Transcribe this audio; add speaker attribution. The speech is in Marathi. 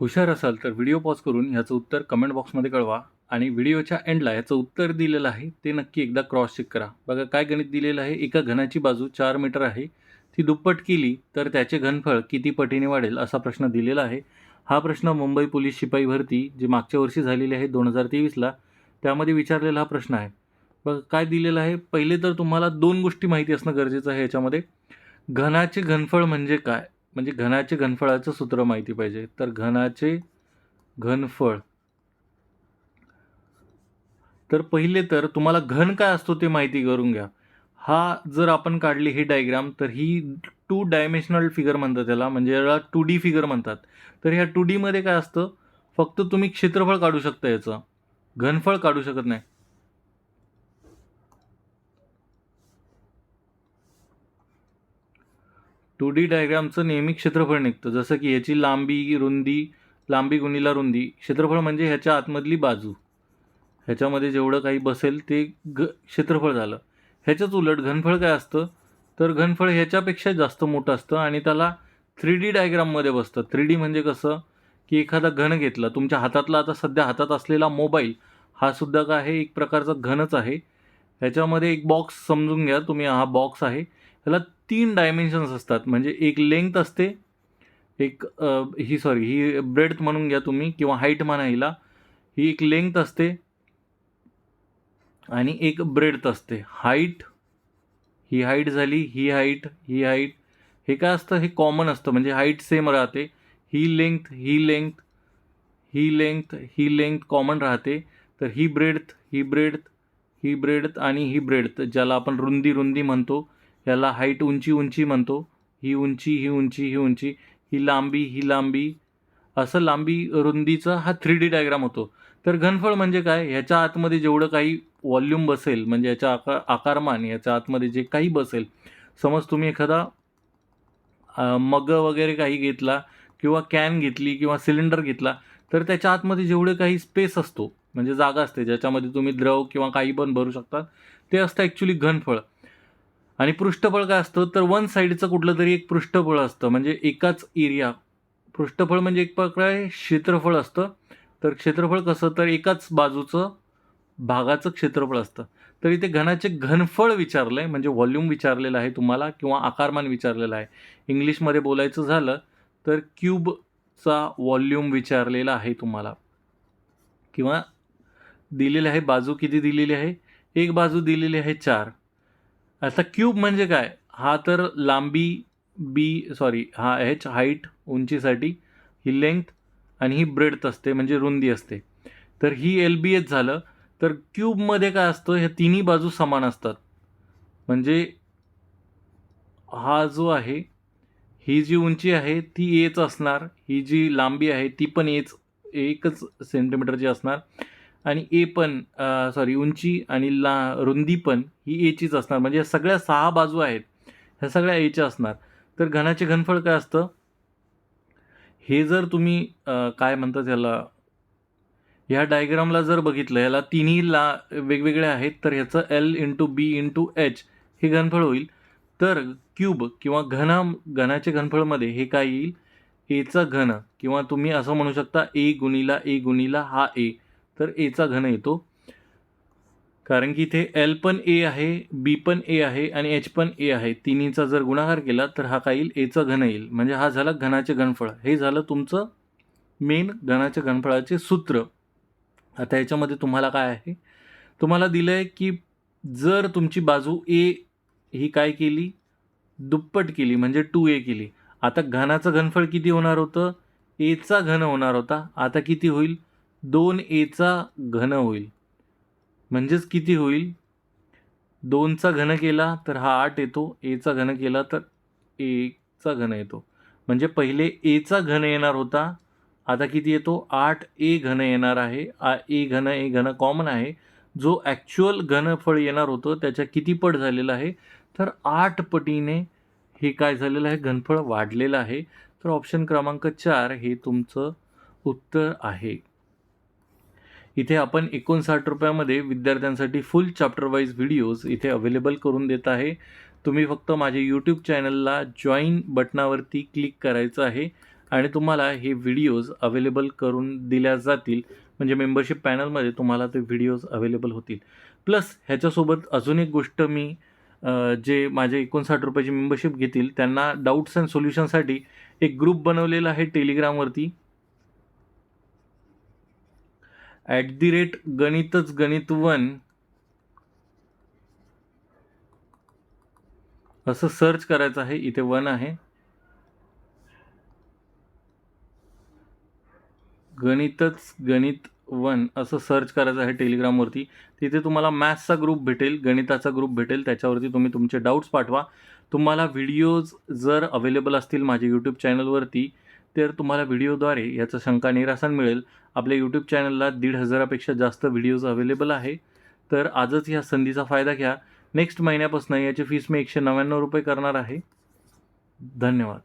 Speaker 1: हुशार असाल तर व्हिडिओ पॉज करून ह्याचं उत्तर कमेंट बॉक्समध्ये कळवा आणि व्हिडिओच्या एंडला ह्याचं उत्तर दिलेलं आहे ते नक्की एकदा क्रॉस चेक करा. बघा काय गणित दिलेलं आहे? एका घनाची बाजू चार मीटर आहे. ती दुप्पट केली तर त्याचे घनफळ किती पटीने वाढेल असा प्रश्न दिलेला आहे. हा प्रश्न मुंबई पोलीस शिपाई भरती जी मागच्या वर्षी झालेली आहे दोन हजार तेवीसला त्यामध्ये विचारलेला हा प्रश्न आहे. बघा काय दिलेलं आहे? पहिले तर तुम्हाला दोन गोष्टी माहिती असणं गरजेचं आहे याच्यामध्ये. घनाचे घनफळ म्हणजे काय? म्हणजे घनाचे घनफळाचं सूत्र माहिती पाहिजे. तर घनाचे घनफळ. तर पहिले तर तुम्हाला घन काय असतो ते माहिती करून घ्या. हा जर आपण काढली ही डायग्राम तर ही टू डायमेन्शनल फिगर म्हणतात त्याला. म्हणजे याला टू डी फिगर म्हणतात. तर ह्या टू डीमध्ये काय असतं? फक्त तुम्ही क्षेत्रफळ काढू शकता याचं. घनफळ काढू शकत नाही. टू डी डायग्रामचं नेहमी क्षेत्रफळ निघतं. जसं की ह्याची लांबी रुंदी लांबी गुणीला रुंदी क्षेत्रफळ म्हणजे ह्याच्या आतमधली बाजू. ह्याच्यामध्ये जेवढं काही बसेल ते ग क्षेत्रफळ झालं. ह्याच्याच उलट घनफळ काय असतं? तर घनफळ ह्याच्यापेक्षा जास्त मोठं असतं आणि त्याला थ्री डी डायग्राममध्ये बसतं. थ्री डी म्हणजे कसं? की एखादा घन घेतला तुमच्या हातातला आता सध्या हातात असलेला मोबाईल हा सुद्धा काय आहे? एक प्रकारचा घनच आहे. ह्याच्यामध्ये एक बॉक्स समजून घ्या. तुम्ही हा बॉक्स आहे. ह्याला तीन डायमेन्शन्स असतात. म्हणजे एक लेंथ असते एक ही सॉरी ही ब्रेडथ म्हणून घ्या तुम्ही किंवा हाईट म्हणा हिला ही एक लेंथ असते आणि एक ब्रेडथ असते. हाईट ही हाईट झाली ही हाईट ही हाईट हे काय असतं? हे कॉमन असतं. म्हणजे हाईट सेम राहते. ही लेंथ ही लेंथ ही लेंथ ही लेंथ कॉमन राहते. तर ही ब्रेडथ ही ब्रेडथ ही ब्रेडथ आणि ही ब्रेडथ ज्याला आपण रुंदी रुंदी म्हणतो. याला हाईट उंची उंची म्हणतो. ही उंची ही उंची ही उंची. ही लांबी ही लांबी. असं लांबी रुंदीचा हा थ्री डी डायग्राम होतो. तर घनफळ म्हणजे काय? ह्याच्या आतमध्ये जेवढं काही वॉल्यूम बसेल म्हणजे याच्या आकार आकारमान याच्या आतमध्ये जे काही बसेल. समज तुम्ही एखादा मग वगैरे काही घेतला किंवा कॅन घेतली किंवा सिलेंडर घेतला तर त्याच्या आतमध्ये जेवढे काही स्पेस असतो म्हणजे जागा असते ज्याच्यामध्ये तुम्ही द्रव किंवा काही पण भरू शकता ते असतं ॲक्च्युली घनफळ. आणि पृष्ठफळ काय असतं? तर वन साईडचं कुठलं तरी एक पृष्ठफळ असतं. म्हणजे एकाच एरिया. पृष्ठफळ म्हणजे एक प्रकारे क्षेत्रफळ असतं. तर क्षेत्रफळ कसं? तर एकाच बाजूचं भागाचं क्षेत्रफळ असतं. तर इथे घनाचे घनफळ विचारलं आहे म्हणजे व्हॉल्यूम विचारलेलं आहे तुम्हाला किंवा आकारमान विचारलेलं आहे. इंग्लिशमध्ये बोलायचं झालं तर क्यूबचा व्हॉल्यूम विचारलेला आहे तुम्हाला. किंवा दिलेले आहे बाजू किती दिलेली आहे? एक बाजू दिलेली आहे चार. आता क्यूब म्हणजे काय? हा तर लांबी बी सॉरी हा एच हाईट उंचीसाठी ही लेंथ आणि ही ब्रेडथ असते म्हणजे रुंदी असते. तर ही एल बी एच झालं तर क्यूबमध्ये काय असतं ह्या तिन्ही बाजू समान असतात. म्हणजे हा जो आहे ही जी उंची आहे ती एच असणार ही जी लांबी आहे ती पण एच एकच सेंटीमीटरची असणार. आणि ए पण सॉरी उंची आणि ला रुंदी पण ही एचीच असणार. म्हणजे सगळ्या सहा बाजू आहेत ह्या सगळ्या एच्या असणार. तर घनाचे घनफळ काय असतं? हे जर तुम्ही काय म्हणतात ह्याला ह्या डायग्रामला जर बघितलं याला तिन्ही ला वेगवेगळे आहेत तर ह्याचं L into B into H हे घनफळ होईल. तर क्यूब किंवा घना घनाचे घनफळमध्ये हे काय येईल? एचा घन किंवा तुम्ही असं म्हणू शकता ए गुणीला ए गुणीला हा ए. तर एचा घन येतो. कारण की इथे एल पण ए आहे बी पण ए आहे आणि एच पण ए आहे. तिन्हीचा जर गुणाकार केला तर हा काय येईल? एचा घन येईल. म्हणजे हा झाला घनाचे घनफळ. हे झालं तुमचं मेन घनाच्या घनफळाचे सूत्र. आता याच्यामध्ये तुम्हाला काय आहे? तुम्हाला दिलं आहे की जर तुमची बाजू ए ही काय केली? दुप्पट केली. म्हणजे टू ए केली. आता घनाचं घनफळ किती होणार होतं? एचा घन होणार होता. आता किती होईल? दोन एचा घन होईल. म्हणजेच किती होईल? दोनचा घन केला तर हा आठ येतो. एचा घन केला तर एचा घन येतो. म्हणजे पहिले एचा घन येणार होता. आता किती येतो? आठ ए घन येणार आहे. आ ए घन ए घन कॉमन आहे. जो ॲक्च्युअल घनफळ येणार होतं त्याच्या किती पट झालेलं आहे? तर आठ पटीने हे काय झालेलं आहे? घनफळ वाढलेलं आहे. तर ऑप्शन क्रमांक चार हे तुमचं उत्तर आहे. इथे आपण एकोणसाठ रुपयामध्ये विद्यार्थ्यांसाठी फुल चॅप्टर वाईज व्हिडिओज इथे अवेलेबल करून देत आहे. तुम्ही फक्त माझ्या यूट्यूब चॅनलला जॉईन बटनावरती क्लिक करायचं आहे आणि तुम्हाला हे व्हिडिओज अवेलेबल करून दिल्या जातील. म्हणजे मेंबरशिप पॅनलमध्ये तुम्हाला ते व्हिडिओज अवेलेबल होतील. प्लस ह्याच्यासोबत अजून एक गोष्ट मी जे माझे एकोणसाठ रुपयाची मेंबरशिप घेतील त्यांना डाऊट्स अँड सोल्युशनसाठी एक ग्रुप बनवलेला आहे टेलिग्रामवरती ॲट दी रेट गणितच गणित वन. असं सर्च करायचं आहे इथे वन आहे. गणितच गणित वन असं सर्च करायचं आहे टेलिग्रामवरती तिथे तुम्हाला मॅथ्सचा ग्रुप भेटेल गणिताचा ग्रुप भेटेल त्याच्यावरती तुम्ही तुमचे डाऊट्स पाठवा. तुम्हाला व्हिडिओज जर अवेलेबल असतील माझ्या यूट्यूब चॅनलवरती तर तुम्हाला व्हिडिओद्वारे याचं शंका निरासन मिळेल. आपल्या यूट्यूब चॅनलला दीड हजारापेक्षा जास्त व्हिडिओज अवेलेबल आहे. तर आजच ह्या संधीचा फायदा घ्या. नेक्स्ट महिन्यापासून याची फीस मी एकशे नव्याण्णव रुपये करणार आहे. धन्यवाद.